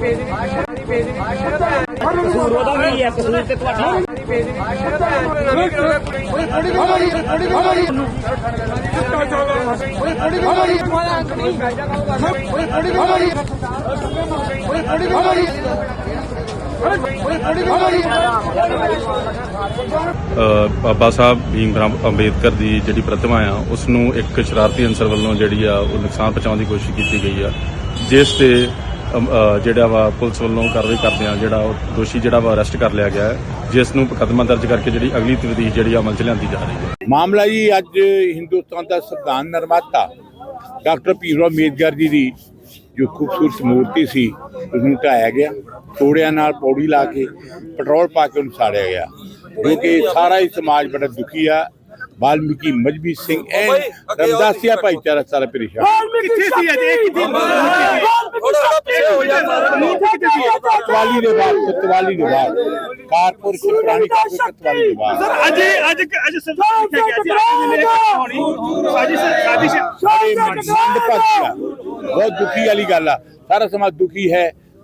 Beni, beni, beni, beni, beni, ਕਸੂਰ ਉਹਦਾ ਵੀ ਹੈ ਕਸੂਰ ਤੇ ਤੁਹਾਡਾ। ਬਾਬਾ ਸਾਹਿਬ ਭੀਮ ਰਾਮ ਅੰਬੇਦਕਰ ਦੀ ਜਿਹੜੀ ਪ੍ਰਤਿਮਾ ਆ ਉਸ ਨੂੰ ਇੱਕ ਸ਼ਰਾਰਤੀ ਅੰਸਰ ਵੱਲੋਂ ਜਿਹੜੀ ਆ, ਉਹ ਨੁਕਸਾਨ ਪਹੁੰਚਾਉਣ ਦੀ ਕੋਸ਼ਿਸ਼ ਕੀਤੀ ਗਈ ਆ। ਜਿਸ ਤੇ ਜਿਹੜਾ ਵਾ ਪੁਲਿਸ ਵੱਲੋਂ ਕਾਰਵਾਈ ਕਰਦੇ ਆ, ਜਿਹੜਾ ਉਹ ਦੋਸ਼ੀ ਜਿਹੜਾ ਵਾ ਅਰੈਸਟ ਕਰ ਲਿਆ ਗਿਆ ਜਿਸ ਨੂੰ ਮੁਕੱਦਮਾ ਦਰਜ ਕਰਕੇ ਜਿਹੜੀ ਅਗਲੀ ਤਫਤੀਸ਼ ਜਿਹੜੀ ਆ ਅਮਲ ਚ ਲਿਆਂਦੀ ਜਾ ਰਹੀ ਹੈ। ਮਾਮਲਾ ਜੀ ਅੱਜ ਹਿੰਦੁਸਤਾਨ ਦਾ ਸੰਵਿਧਾਨ ਨਿਰਮਾਤਾ, ਡਾਕਟਰ ਭੀਮ ਰਾਓ ਅੰਬੇਦਕਰ ਜੀ ਦੀ ਜੋ ਖੂਬਸੂਰਤ ਮੂਰਤੀ ਸੀ ਉਸ ਨੂੰ ਢਾਇਆ ਗਿਆ ਤੋੜਿਆਂ ਨਾਲ ਪੌੜੀ ਲਾ ਕੇ, ਪੈਟਰੋਲ ਪਾ ਕੇ ਉਹਨੂੰ ਸਾੜਿਆ ਗਿਆ ਕਿਉਂਕਿ ਸਾਰਾ ਹੀ ਸਮਾਜ ਬੜਾ ਦੁਖੀ ਆ ਵਾਲਮੀਕੀ ਮਜਬੀ ਸਿੰਘ ਐਨ ਰਮਦਾਸੀਆ ਭਾਈਚਾਰਾ ਸਾਰਾ ਪਰੇਸ਼ਾਨ ਕਿੱਥੇ ਸੀ ਅਜੇ ਕਿੱਥੇ ਕਤਵਾਲੀ ਦੇ ਬਾਅਦ ਕਤਵਾਲੀ ਦੇ ਬਾਅਦ ਕਾਰਪੁਰ ਸੇ ਪੁਰਾਣੀ ਕਾਰਪੁਰ ਕਤਵਾਲੀ ਦੇ ਬਾਅਦ ਅੱਜ ਅੱਜ ਅੱਜ ਸਰਦਾਰ ਕਿੱਥੇ ਗਿਆ ਸੀ ਅੱਜ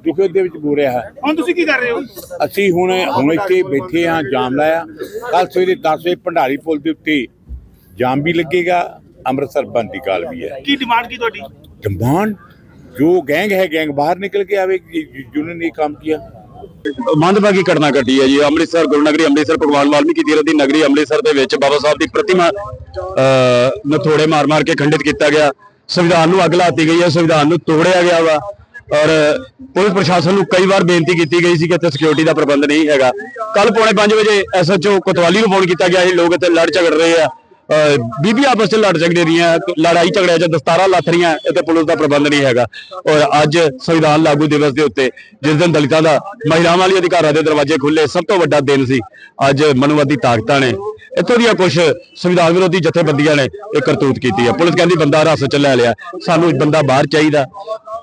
ਮੇਰੇ ਹੋਣੀ ਸਾਜ਼ਿਸ਼ ਸਾਜ਼ਿਸ਼ ਸਾਰੇ ਮੰਦ ਭਗਤ ਆ ਬਹੁਤ ਦੁਖੀ ਵਾਲੀ ਗੱਲ ਆ ਸਾਰਾ ਸਮਾਜ ਦੁਖੀ ਹੈ ਦੁੱਖ ਦੇ ਵਿੱਚ ਬੋ ਰਿਹਾ ਹੈ ਹੁਣ ਤੁਸੀਂ ਕੀ ਕਰ ਰਹੇ ਹੋ? ਅਸੀਂ ਹੁਣ ਹੁਣ ਇੱਥੇ ਬੈਠੇ ਹਾਂ ਜਾਮ ਲਾਇਆ। ਕੱਲ ਸਵੇਰੇ 10 ਵਜੇ ਭੰਡਾਰੀ ਪੁਲ ਦੇ ਉੱਤੇ ਜਾਮ ਵੀ ਲੱਗੇਗਾ। ਅੰਮ੍ਰਿਤਸਰ ਬੰਦ ਦੀ ਕਾਲ ਵੀ ਹੈ। ਕੀ ਡਿਮਾਂਡ ਕੀ ਤੁਹਾਡੀ? ਡਿਮਾਂਡ ਜੋ ਗੈਂਗ ਹੈ ਗੈਂਗ ਬਾਹਰ ਨਿਕਲ ਕੇ ਆਵੇ ਜਿਨ੍होंने ਨੇ ਕੰਮ ਕੀਤਾ। ਮੰਦਭਾਗੀ ਘਟਨਾ ਘਟੀ ਹੈ ਜੀ। ਅੰਮ੍ਰਿਤਸਰ ਗੁਰੂ ਨਗਰੀ ਅੰਮ੍ਰਿਤਸਰ ਭਗਵਾਨ ਵਾਲਮੀਕੀ ਤੀਰਥ ਦੀ ਨਗਰੀ ਅੰਮ੍ਰਿਤਸਰ ਦੇ ਵਿੱਚ ਬਾਬਾ ਸਾਹਿਬ ਦੀ ਪ੍ਰਤਿਮਾ ਅਹ, ਨੂੰ ਥੋੜੇ ਮਾਰ-ਮਾਰ ਕੇ ਖੰਡਿਤ ਕੀਤਾ ਗਿਆ। ਸੰਵਿਧਾਨ ਨੂੰ ਅੱਗ ਲਾਤੀ ਗਈ ਹੈ। ਸੰਵਿਧਾਨ ਨੂੰ ਤੋੜਿਆ ਗਿਆ ਵਾ। ਔਰ ਪੁਲਿਸ ਪ੍ਰਸ਼ਾਸਨ ਨੂੰ ਕਈ ਵਾਰ ਬੇਨਤੀ ਕੀਤੀ ਗਈ ਸੀ ਕਿ ਇੱਥੇ ਸਿਕਿਉਰਿਟੀ ਦਾ ਪ੍ਰਬੰਧ ਨਹੀਂ ਹੈਗਾ। ਕੱਲ ਪੌਣੇ 5 ਵਜੇ ਐਸਐਚਓ ਕੋਤਵਾਲੀ ਨੂੰ ਫੋਨ ਕੀਤਾ ਗਿਆ ਸੀ, ਲੋਕ ਇੱਥੇ ਲੜ ਝਗੜ ਰਹੇ ਆ। ਬੀਬੀ ਆਪਸ ਚ ਲੜ ਝਗੜੇ ਰਹੀਆਂ ਲੜਾਈ ਝਗੜਿਆ ਜਾਂ ਦਸਤਾਰਾਂ ਲੱਥ ਰਹੀਆਂ, ਇੱਥੇ ਪੁਲਿਸ ਦਾ ਪ੍ਰਬੰਧ ਨਹੀਂ ਹੈਗਾ। ਔਰ ਅੱਜ ਸੰਵਿਧਾਨ ਲਾਗੂ ਦਿਵਸ ਦੇ ਉੱਤੇ ਜਿਸ ਦਿਨ ਦਲਿਤਾਂ ਦਾ ਮਹਿਲਾਵਾਂ ਵਾਲੀ ਅਧਿਕਾਰਾਂ ਦੇ ਦਰਵਾਜ਼ੇ ਖੁੱਲੇ ਸਭ ਤੋਂ ਵੱਡਾ ਦਿਨ ਸੀ। ਅੱਜ ਮਨੁਵਾਦੀ ਤਾਕਤਾਂ ਨੇ, ਇੱਥੋਂ ਦੀਆਂ ਕੁਝ ਸੰਵਿਧਾਨ ਵਿਰੋਧੀ ਜਥੇਬੰਦੀਆਂ ਨੇ ਇਹ ਕਰਤੂਤ ਕੀਤੀ ਹੈ ਪੁਲਿਸ ਕਹਿੰਦੀ ਬੰਦਾ ਰਸ ਚ ਲੈ ਲਿਆ, ਸਾਨੂੰ ਬੰਦਾ ਬਾਹਰ ਚਾਹੀਦਾ।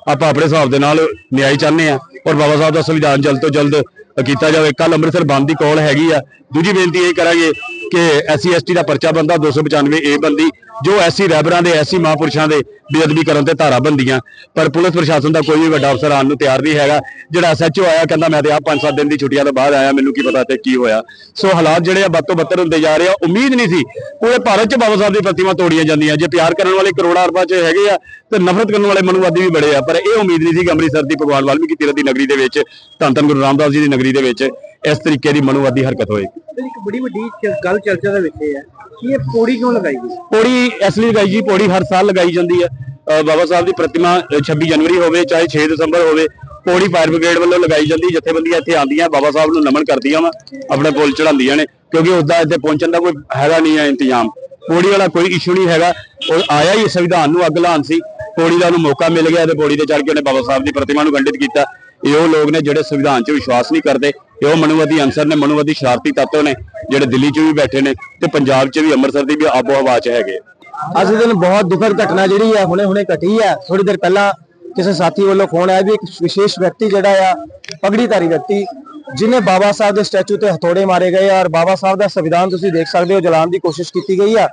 ਆਪਾਂ ਆਪਣੇ ਹਿਸਾਬ ਦੇ ਨਾਲ ਨਿਆਂ ਚਾਹੁੰਦੇ ਆ ਔਰ ਬਾਬਾ ਸਾਹਿਬ ਦਾ ਸੰਵਿਧਾਨ ਜਲਦ ਤੋਂ ਜਲਦ ਕੀਤਾ ਜਾਵੇ। ਕੱਲ ਅੰਮ੍ਰਿਤਸਰ ਬੰਦ ਦੀ ਕਾਲ ਹੈਗੀ ਆ। ਦੂਜੀ ਬੇਨਤੀ ਇਹ ਕਰਾਂਗੇ ਕਿ ਐਸਸੀ, ਐਸਟੀ ਦਾ ਪਰਚਾ ਬੰਦਾ 295 ਏ ਬੰਦੀ ਜੋ ਐਸੀ ਰਹਿਬਰਾਂ ਦੇ ਐਸੀ ਮਹਾਂਪੁਰਸ਼ਾਂ ਦੇ ਬੇਅਦਬੀ ਕਰਨ ਤੇ ਧਾਰਾ ਬੰਦੀਆਂ ਪਰ ਪੁਲਿਸ ਪ੍ਰਸ਼ਾਸਨ ਦਾ ਕੋਈ ਵੀ ਵੱਡਾ ਅਫਸਰ ਆਉਣ ਨੂੰ ਤਿਆਰ ਨਹੀਂ ਹੈਗਾ। ਜਿਹੜਾ ਐਸਐਚਓ ਆਇਆ, ਕਹਿੰਦਾ ਮੈਂ ਤੇ ਆ 5-7 ਦਿਨ ਦੀ ਛੁੱਟੀਆਂ ਤੋਂ ਬਾਅਦ ਆਇਆ, ਮੈਨੂੰ ਕੀ ਪਤਾ ਤੇ ਕੀ ਹੋਇਆ। ਸੋ ਹਾਲਾਤ ਜਿਹੜੇ ਆ ਵੱਧ ਤੋਂ ਬੱਤਰ ਹੁੰਦੇ ਜਾ ਰਹੇ ਆ। ਉਮੀਦ ਨਹੀਂ ਸੀ, ਪੂਰੇ ਭਾਰਤ 'ਚ ਬਾਬਾ ਸਾਹਿਬ ਦੀ ਪ੍ਰਤਿਮਾ ਤੋੜੀਆਂ ਜਾਂਦੀਆਂ। ਜੇ ਪਿਆਰ ਕਰਨ ਵਾਲੇ ਕਰੋੜਾਂ ਅਰਬਾਂ 'ਚ ਹੈਗੇ ਆ, ਤੇ ਨਫ਼ਰਤ ਕਰਨ ਵਾਲੇ ਮਨੁਵਾਦੀ ਵੀ ਬੜੇ ਆ। ਪਰ ਇਹ ਉਮੀਦ ਨਹੀਂ ਸੀ ਕਿ ਅੰਮ੍ਰਿਤਸਰ ਦੀ ਭਗਵਾਨ ਵਾਲਮੀਕੀ ਤੀਰਥ ਦੀ ਨਗਰੀ ਦੇ ਵਿੱਚ, ਧੰਨ ਧੰਨ ਗੁਰੂ ਰਾਮਦਾਸ ਜੀ ਦੀ ਨਗਰੀ ਦੇ ਵਿੱਚ, ਇਸ ਤਰੀਕੇ ਦੀ ਮਨੂਵਾਦੀ ਹਰਕਤ ਹੋਏਗੀ ਇੱਕ ਬੜੀ ਵੱਡੀ ਚ- ਗੱਲ ਚਰਚਾ ਦੇ ਵਿੱਚ ਇਹ ਹੈ ਕਿ ਇਹ ਪੌੜੀ ਕਿਉਂ ਲਗਾਈ ਗਈ? ਪੌੜੀ ਇਸ ਲਈ ਲਗਾਈ ਜੀ ਪੌੜੀ ਹਰ ਸਾਲ ਲਗਾਈ ਜਾਂਦੀ ਹੈ। ਅ, ਬਾਬਾ ਸਾਹਿਬ ਦੀ ਪ੍ਰਤਿਮਾ ਅ, 26 ਜਨਵਰੀ ਹੋਵੇ ਚਾਹੇ 6 ਦਸੰਬਰ ਹੋਵੇ ਪੌੜੀ ਫਾਇਰ ਬ੍ਰਿਗੇਡ ਵੱਲੋਂ ਲਗਾਈ ਜਾਂਦੀ ਜਥੇਬੰਦੀਆਂ ਇੱਥੇ ਆਉਂਦੀਆਂ ਬਾਬਾ ਸਾਹਿਬ ਨੂੰ ਨਮਨ ਕਰਦੀਆਂ ਵਾ ਆਪਣੇ ਪੁੱਲ ਚੜਾਉਂਦੀਆਂ ਨੇ ਕਿਉਂਕਿ ਉਦਾਂ ਇੱਥੇ ਪਹੁੰਚਣ ਦਾ ਕੋਈ ਹੈਗਾ ਨਹੀਂ ਹੈ ਇੰਤਜ਼ਾਮ। ਪੌੜੀ ਵਾਲਾ ਕੋਈ ਇਸ਼ੂ ਨਹੀਂ ਹੈਗਾ। ਉਹ ਆਇਆ ਹੀ ਸੰਵਿਧਾਨ ਨੂੰ ਅੱਗ ਲਾਉਣ ਸੀ। ਪੌੜੀ ਦਾ ਉਹਨੂੰ ਮੌਕਾ ਮਿਲ ਗਿਆ ਤੇ ਪੌੜੀ ਤੇ ਚੜ ਕੇ ਉਹਨੇ ਬਾਬਾ ਸਾਹਿਬ ਦੀ ਪ੍ਰਤਿਮਾ ਨੂੰ ਖੰਡਿਤ ਕੀਤਾ। ਇਹ ਉਹ ਲੋਕ ਨੇ ਜਿਹੜੇ ਸੰਵਿਧਾਨ 'ਚ ਵਿਸ਼ਵਾਸ ਨਹੀਂ ਕਰਦੇ। ਇਹ ਉਹ ਮਨੂਵਾਦੀ ਅੰਸਰ ਨੇ ਮਨੂਵਾਦੀ ਸ਼ਰਾਰਤੀ ਤੱਤਵ ਨੇ, ਜਿਹੜੇ ਦਿੱਲੀ 'ਚ ਵੀ ਬੈਠੇ ਨੇ ਤੇ ਪੰਜਾਬ 'ਚ ਵੀ, ਅੰਮ੍ਰਿਤਸਰ ਦੀ ਵੀ ਆਬੋ ਹਵਾ 'ਚ ਹੈਗੇ ਅੱਜ ਦੇ ਦਿਨ ਬਹੁਤ ਦੁਖਦ ਘਟਨਾ ਜਿਹੜੀ ਹੈ ਹੁਣੇ ਹੁਣੇ ਘਟੀ ਹੈ ਥੋੜੀ ਦੇਰ ਪਹਿਲਾਂ ਕਿਸੇ ਸਾਥੀ ਵੱਲੋਂ ਫੋਨ ਆਇਆ ਵੀ ਇੱਕ ਵਿਸ਼ੇਸ਼ ਵਿਅਕਤੀ ਜਿਹੜਾ ਆ, ਪਗੜੀਧਾਰੀ ਵਿਅਕਤੀ ਜਿਨੇ ਬਾਬਾ ਸਾਹਿਬ ਦੇ ਸਟੈਚੂ ਤੇ ਹਥੋੜੇ ਮਾਰੇ ਗਏ ਔਰ ਬਾਬਾ ਸਾਹਿਬ ਦਾ ਸੰਵਿਧਾਨ ਤੁਸੀਂ ਦੇਖ ਸਕਦੇ ਹੋ, ਜਲਾਉਣ ਦੀ ਕੋਸ਼ਿਸ਼ ਕੀਤੀ ਗਈ ਆ।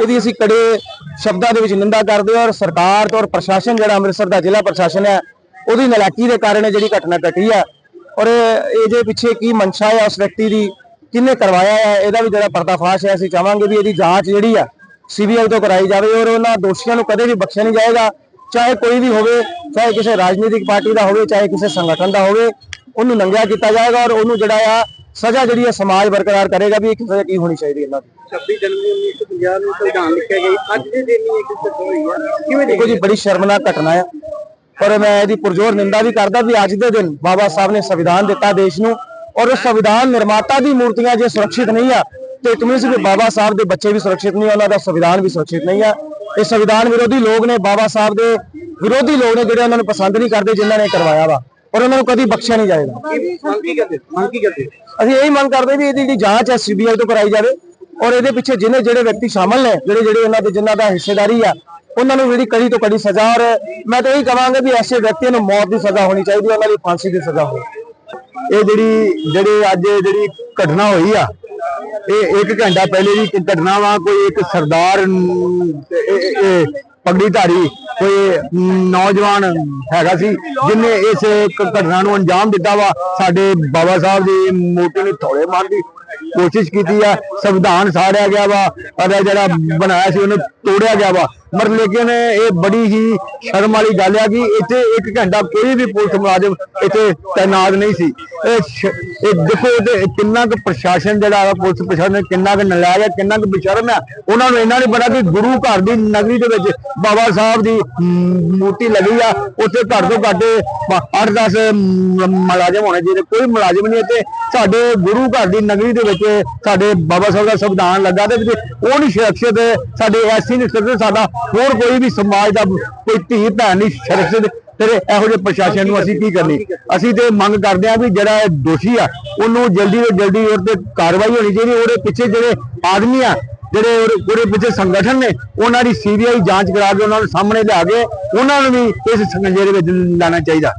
ਇਹਦੀ ਅਸੀਂ ਕੜੇ ਸ਼ਬਦਾਂ ਦੇ ਵਿੱਚ ਨਿੰਦਾ ਕਰਦੇ ਹਾਂ ਔਰ ਸਰਕਾਰ ਤੇ ਔਰ ਪ੍ਰਸ਼ਾਸਨ ਜਿਹੜਾ ਅੰਮ੍ਰਿਤਸਰ ਦਾ ਜ਼ਿਲ੍ਹਾ ਪ੍ਰਸ਼ਾਸਨ ਹੈ ਉਹਦੀ ਨਲਾਕੀ ਦੇ ਕਾਰਨ ਜਿਹੜੀ ਘਟਨਾ ਘਟੀ ਆ ਔਰ ਇਹ- ਇਹਦੇ ਪਿੱਛੇ ਕੀ ਮਨਸ਼ਾ ਹੈ ਉਸ ਵਿਅਕਤੀ ਦੀ? ਕਿਹਨੇ ਕਰਵਾਇਆ ਹੈ ਇਹਦਾ ਵੀ ਜਿਹੜਾ ਪਰਦਾਫਾਸ਼ ਹੈ ਅਸੀਂ ਚਾਹਾਂਗੇ ਵੀ ਇਹਦੀ ਜਾਂਚ ਜਿਹੜੀ ਆ ਸੀਬੀਆਈ ਤੋਂ ਕਰਾਈ ਜਾਵੇ ਔਰ ਉਹਨਾਂ ਦੋਸ਼ੀਆਂ ਨੂੰ ਕਦੇ ਵੀ ਬਖਸ਼ਿਆ ਨਹੀਂ ਜਾਏਗਾ। ਚਾਹੇ ਕੋਈ ਵੀ ਹੋਵੇ ਚਾਹੇ ਕਿਸੇ ਰਾਜਨੀਤਿਕ ਪਾਰਟੀ ਦਾ ਹੋਵੇ ਚਾਹੇ ਕਿਸੇ ਸੰਗਠਨ ਦਾ ਹੋਵੇ ਉਹਨੂੰ ਨੰਗਿਆ ਕੀਤਾ ਜਾਏਗਾ ਔਰ ਉਹਨੂੰ ਜਿਹੜਾ ਆ ਸਜ਼ਾ ਜਿਹੜੀ ਹੈ ਸਮਾਜ ਬਰਕਰਾਰ ਕਰੇਗਾ ਵੀ ਇਹ ਸਜ਼ਾ ਕੀ ਹੋਣੀ ਚਾਹੀਦੀ ਇਹਨਾਂ ਦੀ। 26 ਜਨਵਰੀ 1950 ਨੂੰ ਸੰਵਿਧਾਨ ਲਿਖਿਆ ਗਿਆ। ਅੱਜ ਦੇ ਦਿਨ ਹੀ ਇੱਕ ਘਟਨਾ ਹੋਈ ਹੈ ਕਿਵੇਂ ਦੇਖੋ ਜੀ ਬੜੀ ਸ਼ਰਮਨਾਕ ਘਟਨਾ ਹੈ ਪਰ ਮੈਂ ਇਹਦੀ ਪੁਰਜ਼ੋਰ ਨਿੰਦਾ ਵੀ ਕਰਦਾ ਵੀ ਅੱਜ ਦੇ ਦਿਨ ਬਾਬਾ ਸਾਹਿਬ ਨੇ ਸੰਵਿਧਾਨ ਦਿੱਤਾ ਦੇਸ਼ ਨੂੰ ਔਰ ਉਹ ਸੰਵਿਧਾਨ ਨਿਰਮਾਤਾ ਦੀ ਮੂਰਤੀਆਂ ਜੇ ਸੁਰੱਖਿਅਤ ਨਹੀਂ ਆ, ਤੇ ਇਟ ਮੀਨਸ ਕਿ ਬਾਬਾ ਸਾਹਿਬ ਦੇ ਬੱਚੇ ਵੀ ਸੁਰੱਖਿਅਤ ਨਹੀਂ, ਉਹਨਾਂ ਦਾ ਸੰਵਿਧਾਨ ਵੀ ਸੁਰੱਖਿਅਤ ਨਹੀਂ ਆ। ਇਹ ਸੰਵਿਧਾਨ ਵਿਰੋਧੀ ਲੋਕ ਨੇ, ਬਾਬਾ ਸਾਹਿਬ ਦੇ ਵਿਰੋਧੀ ਲੋਕ ਨੇ ਜਿਹੜੇ ਉਹਨਾਂ ਨੂੰ ਪਸੰਦ ਨਹੀਂ ਕਰਦੇ, ਜਿਨ੍ਹਾਂ ਨੇ ਕਰਵਾਇਆ ਵਾ। ਔਰ ਉਹਨਾਂ ਨੂੰ ਕਦੀ ਬਖਸ਼ਿਆ ਨਹੀਂ ਜਾਏਗਾ। ਅਸੀਂ ਇਹੀ ਮੰਗ ਕਰਦੇ ਵੀ ਇਹਦੀ ਜਿਹੜੀ ਜਾਂਚ ਹੈ ਸੀਬੀਆਈ ਤੋਂ ਕਰਾਈ ਜਾਵੇ ਔਰ ਇਹਦੇ ਪਿੱਛੇ ਜਿਹਨੇ ਜਿਹੜੇ ਵਿਅਕਤੀ ਸ਼ਾਮਲ ਨੇ, ਜਿਹੜੇ ਜਿਹੜੇ ਇਹਨਾਂ ਦੇ ਜਿਨ੍ਹਾਂ ਦਾ ਹਿੱਸੇਦਾਰੀ ਆ ਉਹਨਾਂ ਨੂੰ ਜਿਹੜੀ ਕੜੀ ਤੋਂ ਕੜੀ ਸਜ਼ਾ ਔਰ ਮੈਂ ਤਾਂ ਇਹੀ ਕਹਾਂਗਾ ਵੀ ਐਸੇ ਵਿਅਕਤੀਆਂ ਨੂੰ ਮੌਤ ਦੀ ਸਜ਼ਾ ਹੋਣੀ ਚਾਹੀਦੀ ਉਹਨਾਂ ਲਈ ਫਾਂਸੀ ਦੀ ਸਜ਼ਾ ਹੋਵੇ ਇਹ ਜਿਹੜੀ, ਜਿਹੜੇ ਅੱਜ ਜਿਹੜੀ ਘਟਨਾ ਹੋਈ ਆ, ਇਹ ਇੱਕ ਘੰਟਾ ਪਹਿਲੇ ਦੀ ਘਟਨਾ ਵਾ, ਕੋਈ ਇੱਕ ਸਰਦਾਰ ਨ- ਧਾਰੀ ਕੋਈ ਨੌਜਵਾਨ ਹੈਗਾ ਸੀ, ਜਿਨੇ ਇਸ ਘਟਨਾ ਨੂੰ ਅੰਜਾਮ ਦਿੱਤਾ ਵਾ, ਸਾਡੇ ਬਾਬਾ ਸਾਹਿਬ ਦੀ ਮੂਰਤੀ ਨੂੰ ਥੋੜੇ ਮਾਰਨ ਦੀ ਕੋਸ਼ਿਸ਼ ਕੀਤੀ ਆ, ਸੰਵਿਧਾਨ ਸਾੜਿਆ ਗਿਆ ਵਾ ਉਹਦਾ ਜਿਹੜਾ ਬਣਾਇਆ ਸੀ ਉਹਨੂੰ ਤੋੜਿਆ ਗਿਆ ਵਾ। ਪਰ ਲੇਕਿਨ ਇਹ ਬੜੀ ਹੀ ਸ਼ਰਮ ਵਾਲੀ ਗੱਲ ਆ ਕਿ ਇੱਥੇ ਇੱਕ ਘੰਟਾ ਕੋਈ ਵੀ ਪੁਲਿਸ ਮੁਲਾਜ਼ਮ ਇੱਥੇ ਤਾਇਨਾਤ ਨਹੀਂ ਸੀ। ਇਹ ਇਹ ਦੇਖੋ ਤੇ ਕਿੰਨਾ ਕੁ ਪ੍ਰਸ਼ਾਸਨ ਜਿਹੜਾ ਵਾ, ਪੁਲਿਸ ਪ੍ਰਸ਼ਾਸਨ ਕਿੰਨਾ ਕੁ ਨਲਾਇਕ ਹੈ ਕਿੰਨਾ ਕੁ ਬੇਸ਼ਰਮ ਹੈ ਉਹਨਾਂ ਨੂੰ ਇਹਨਾਂ ਨਹੀਂ ਪਤਾ ਕਿ ਗੁਰੂ ਘਰ ਦੀ ਨਗਰੀ ਦੇ ਵਿੱਚ ਬਾਬਾ ਸਾਹਿਬ ਦੀ ਮੂਰਤੀ ਲੱਗੀ ਆ। ਉੱਥੇ ਘੱਟ ਤੋਂ ਘੱਟ 8-10 ਮੁਲਾਜ਼ਮ ਹੋਣੇ ਚਾਹੀਦੇ। ਕੋਈ ਮੁਲਾਜ਼ਮ ਨਹੀਂ ਇੱਥੇ। ਸਾਡੇ ਗੁਰੂ ਘਰ ਦੀ ਨਗਰੀ ਦੇ ਵਿੱਚ ਸਾਡੇ ਬਾਬਾ ਸਾਹਿਬ ਦਾ ਸੰਵਿਧਾਨ ਲੱਗਾ ਤੇ ਉਹ ਨਹੀਂ ਸੁਰੱਖਿਅਤ। ਸਾਡੇ ਐਸੀ ਨਹੀਂ ਸੁਰੱਖਿਅਤ, ਸਾਡਾ ਹੋਰ ਕੋਈ ਵੀ ਸਮਾਜ ਦਾ ਕੋਈ ਧੀ, ਭੈਣ ਨਹੀਂ ਸੁਰੱਖਿਅਤ ਫਿਰ ਇਹੋ ਜਿਹੇ ਪ੍ਰਸ਼ਾਸਨ ਨੂੰ ਅਸੀਂ ਕੀ ਕਰਨੀ? ਅਸੀਂ ਤੇ ਮੰਗ ਕਰਦੇ ਆ ਵੀ ਜਿਹੜਾ ਇਹ ਦੋਸ਼ੀ ਆ, ਉਹਨੂੰ ਜਲਦੀ ਤੋਂ ਜਲਦੀ ਉਹਦੇ ਤੇ ਕਾਰਵਾਈ ਹੋਣੀ ਚਾਹੀਦੀ, ਉਹਦੇ ਪਿੱਛੇ ਜਿਹੜੇ ਆਦਮੀ ਆ, ਜਿਹੜੇ ਉਹਦੇ ਪਿੱਛੇ ਸੰਗਠਨ ਨੇ, ਉਹਨਾਂ ਦੀ ਸੀਬੀਆਈ ਜਾਂਚ ਕਰਾ ਕੇ ਉਹਨਾਂ ਨੂੰ ਸਾਹਮਣੇ ਲਿਆ ਕੇ ਉਹਨਾਂ ਨੂੰ ਵੀ ਇਸ ਸੰਜੇ ਦੇ ਵਿੱਚ ਲਾਣਾ ਚਾਹੀਦਾ।